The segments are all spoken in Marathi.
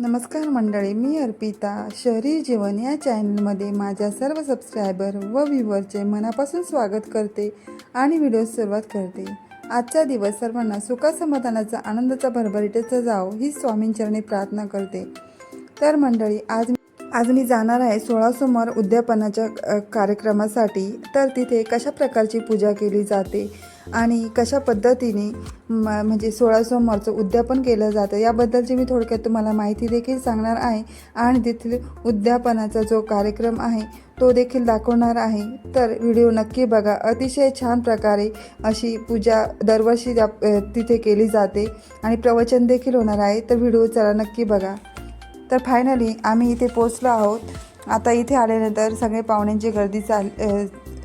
नमस्कार मंडळी मी अर्पिता. शहरी जीवन या चॅनलमध्ये माझ्या सर्व सबस्क्रायबर व व्ह्यूवरचे मनापासून स्वागत करते आणि व्हिडिओ सुरुवात करते. आजचा दिवस सर्वांना सुखासमाधानाचा आनंदाचा भरभरीटेचा जाव ही स्वामींचरणी प्रार्थना करते. तर मंडळी आज आज मी जाणार आहे सोळा सोमवार उद्यापनाच्या कार्यक्रमासाठी. तर तिथे कशा प्रकारची पूजा केली जाते आणि कशा पद्धतीने म म्हणजे सोळा सोमवारचं उद्यापन केलं जातं याबद्दलची मी थोडक्यात तुम्हाला माहिती देखील सांगणार आहे. आणि तिथील उद्यापनाचा जो कार्यक्रम आहे तो देखील दाखवणार आहे. तर व्हिडिओ नक्की बघा. अतिशय छान प्रकारे अशी पूजा दरवर्षी त्या तिथे केली जाते आणि प्रवचन देखील होणार आहे. तर व्हिडिओ चला नक्की बघा. तर फायनली आम्ही इथे पोचलो आहोत. आता इथे आल्यानंतर सगळे पाहुण्यांची गर्दी चाल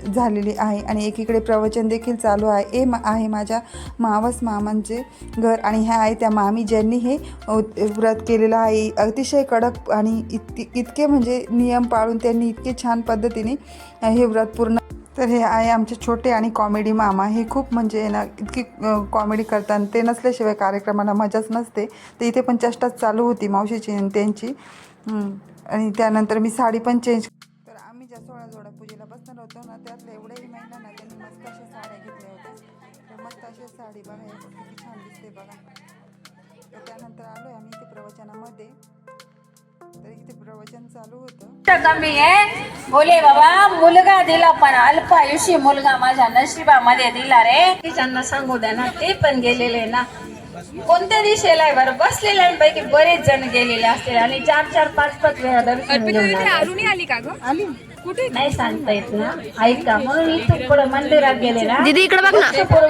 झालेली आहे आणि एकीकडे प्रवचन देखील चालू आहे. ए मा आहे माझ्या मावस मामांचे घर आणि ह्या आहे त्या मामी ज्यांनी हे व्रत केलेलं आहे. अतिशय कडक आणि इतके इतके म्हणजे नियम पाळून त्यांनी इतके छान पद्धतीने हे व्रत पूर्ण तर हे आहे आमचे छोटे आणि कॉमेडी मामा. हे खूप म्हणजे ना इतकी कॉमेडी करतात. ते नसल्याशिवाय कार्यक्रमाला मजाच नसते. तर इथे पण चष्टाच चालू होती मावशीची आणि त्यांची. आणि त्यानंतर मी साडी पण चेंज तर आम्ही ज्या सोळा जोडा पूजेला बसणार होतो ना त्यातल्या एवढ्याही महिलांना त्यांनी मस्त अशा साड्या घेतल्या होत्या. तर मस्त अशा साडी बघा किती छान दिसते बघा. तर त्यानंतर आलो आहे आम्ही इथे प्रवचनामध्ये. तर इथे प्रवचन चालू होतं. कमी आहे. बोले बाबा मुलगा दिला पण अल्प आयुष्य मुलगा माझ्या नशिबामध्ये दिला रे. तिच्यांना सांगू द्या ना ते पण गेलेले ना. कोणत्या दिशेला आहे बरं? बसलेल्यांपैकी बरेच जण गेलेले असतील आणि चार चार पाच पाच वेळा दर्शन आले. का ग? आली. कुठे? नाही सांगता येत ना. ऐका म्हणून इथून पुढे मंदिरात गेले ना. दीदी इकडे बघ ना.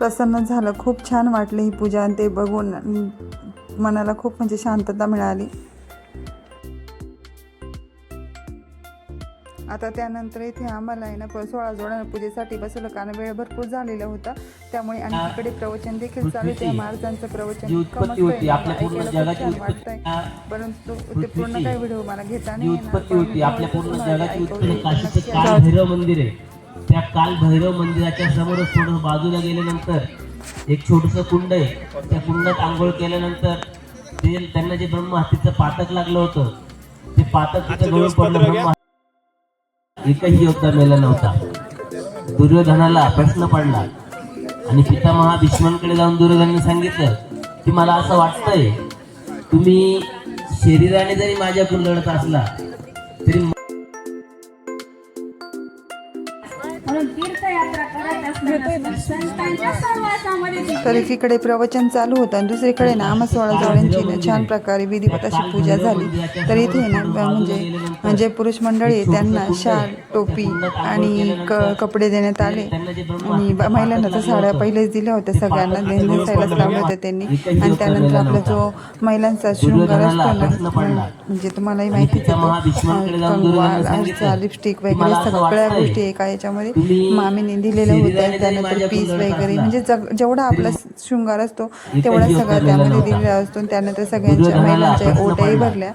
प्रसन्न झालं. खूप छान वाटली ही पूजा आणि ते बघून. मनाला खूप म्हणजे शांतता मिळाली. आता त्यानंतर इथे आम्हाला आहे ना सोळा जोडा पूजेसाठी बसवलं. कारण वेळ भरपूर झालेला होता. त्यामुळे आणि तिकडे प्रवचन देखील चालू त्या महाराजांचं प्रवचन आहे, ऐकायला छान उत्पत्ती. वाटतंय. परंतु ते पूर्ण काही व्हिडिओ मला घेता नाही. त्या काल भैरव मंदिराच्या समोरच थोडं बाजूला गेल्यानंतर एक छोटस कुंड आहे. त्या कुंडात आंघोळ केल्यानंतर ते त्यांना जे ब्रह्म हत्तीचं पातक लागलं होतं ते पातक तिथं गळून पडलं. ब्रह्म एकही योद्धा मेला नव्हता. दुर्योधनाला प्रश्न पडला आणि पितामहा भीष्मांकडे जाऊन दुर्योधनाने सांगितलं की मला असं वाटतंय तुम्ही शरीराने जरी माझ्याकडून लढत असला तरी तर एकीकडे प्रवचन चालू होतं आणि दुसरीकडे ना आम्हा सोळा जोड्यांची ना छान प्रकारे विधिवत अशी पूजा झाली. तर इथे ना म्हणजे म्हणजे पुरुष मंडळी आहे, त्यांना शाल टोपी आणि क कपडे देण्यात आले. आणि महिलांना तर साड्या पहिलेच दिल्या होत्या सगळ्यांना नेसायलाच लावल्या होतं त्यांनी. आणि त्यानंतर आपला जो महिलांचा शृंगार असतो ना म्हणजे तुम्हालाही माहितीच आहे कंगवा लिपस्टिक वगैरे सगळ्या गोष्टी एका याच्यामध्ये मामीने दिलेल्या होत्या. त्यानंतर पीस वगैरे म्हणजे जग जेवढा आपला शृंगार असतो तेवढा सगळा त्यामध्ये दिलेला असतो त्यानंतर सगळ्यांच्या महिलांच्या ओट्याही भरल्या.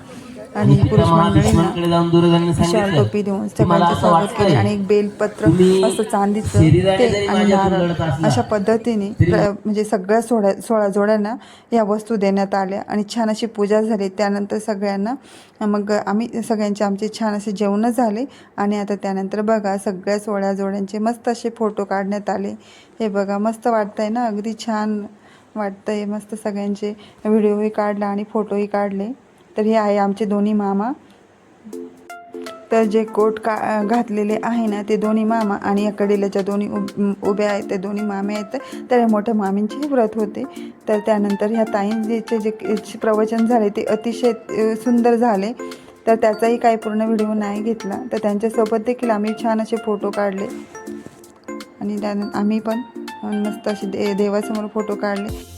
आणि पुरुष मंडळींना शाल टोपी देऊन सगळ्यांचं स्वागत केले आणि एक बेलपत्र असं चांदीचं ते आणि नारळ अशा पद्धतीने म्हणजे सगळ्या सोळा सोळा जोड्यांना या वस्तू देण्यात आल्या आणि छान अशी पूजा झाली. त्यानंतर सगळ्यांना मग आम्ही सगळ्यांचे आमचे छान असे जेवणं झाले आणि आता त्यानंतर बघा सगळ्या सोळा जोड्यांचे मस्त असे फोटो काढण्यात आले. हे बघा मस्त वाटतंय ना? अगदी छान वाटतंय. मस्त सगळ्यांचे व्हिडिओही काढला आणि फोटोही काढले. तर हे आहे आमचे दोन्ही मामा. तर जे कोट का घातलेले आहे ना ते दोन्ही मामा आणि या दोन्ही उब- उभ्या आहेत ते दोन्ही मामे आहेत. तर या मोठ्या मामींचे व्रत होते. तर त्यानंतर ह्या ताईंचे जे प्रवचन झाले ते अतिशय सुंदर झाले. तर त्याचाही काही पूर्ण व्हिडिओ नाही घेतला. तर त्यांच्यासोबत देखील आम्ही छान असे फोटो काढले. आणि त्यानंतर आम्ही पण मस्त असे दे देवासमोर फोटो काढले.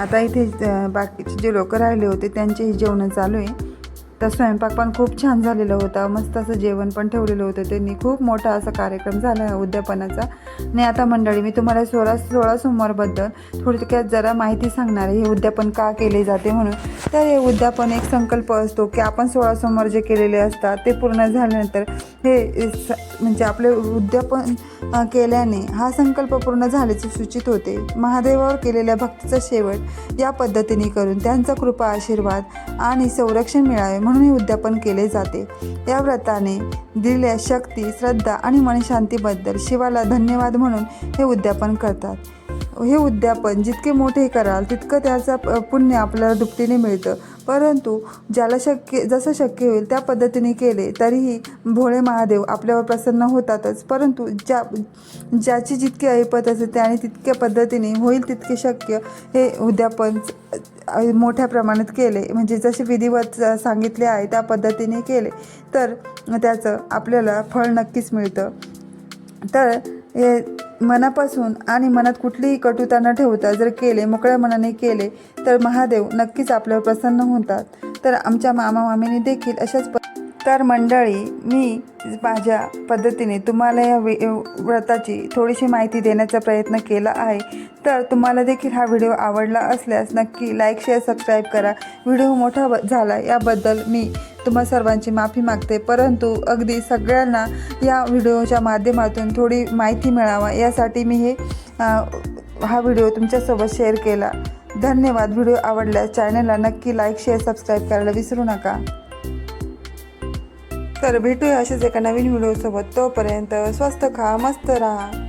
आता इथे बाकीचे जे लोक राहिले होते त्यांचेही जेवणं चालू आहे. तर स्वयंपाक पण खूप छान झालेला होता. मस्त असं जेवण पण ठेवलेलं होतं त्यांनी. खूप मोठा असा कार्यक्रम झाला आहे उद्यापनाचा. आणि आता मंडळी मी तुम्हाला सोळा सोळा सोमवारबद्दल थोडक्यात जरा माहिती सांगणार आहे. हे उद्यापन का केले जाते म्हणून. तर हे उद्यापन एक संकल्प असतो की आपण सोळा सोमवार जे केलेले असतात ते पूर्ण झाल्यानंतर हे स म्हणजे आपले उद्यापन केल्याने हा संकल्प पूर्ण झाल्याचे सूचित होते. महादेवावर केलेल्या भक्तीचा शेवट या पद्धतीने करून त्यांचा कृपा आशीर्वाद आणि संरक्षण मिळावे म्हणून हे उद्यापन केले जाते. या व्रताने दिलेल्या शक्ती श्रद्धा आणि मनशांतीबद्दल शिवाला धन्यवाद म्हणून हे उद्यापन करतात. हे उद्यापन जितके मोठे कराल तितकं त्याचं प- पुण्य आपल्याला दुपटीने मिळतं. परंतु ज्याला शक्य जसं शक्य होईल त्या पद्धतीने केले तरीही भोळे महादेव आपल्यावर प्रसन्न होतातच. परंतु ज्या ज्याची जितकी ऐपत असेल त्याने तितक्या पद्धतीने होईल तितके शक्य हे उद्यापन मोठ्या प्रमाणात केले. म्हणजे जसे विधिवत सांगितले आहे त्या पद्धतीने केले. तर त्याचं आपल्याला फळ नक्कीच मिळतं. तर हे मनापासून आणि मनात कुठलीही कटुता न ठेवता जर केले मोकळ्या मनाने केले तर महादेव नक्कीच आपल्यावर प्रसन्न होतात. तर आमच्या मामा मामीने देखील अशाच प तर मंडळी. मी माझ्या पद्धतीने तुम्हाला या वि व्रताची थोडीशी माहिती देण्याचा प्रयत्न केला आहे. तर तुम्हाला देखील हा व्हिडिओ आवडला असल्यास नक्की लाईक शेअर सबस्क्राईब करा. व्हिडिओ मोठा झाला याबद्दल मी तुम्हा सर्वांची माफी मागते. परंतु अगदी सगळ्यांना या व्हिडिओच्या माध्यमातून थोडी माहिती मिळावा. यासाठी मी हे हा व्हिडिओ तुमच्यासोबत शेअर केला. धन्यवाद. व्हिडिओ आवडल्यास चॅनलला नक्की लाईक शेअर सबस्क्राईब करायला विसरू नका. तर भेटूया अशाच एका नवीन व्हिडिओसोबत. तोपर्यंत स्वस्त खा मस्त राहा.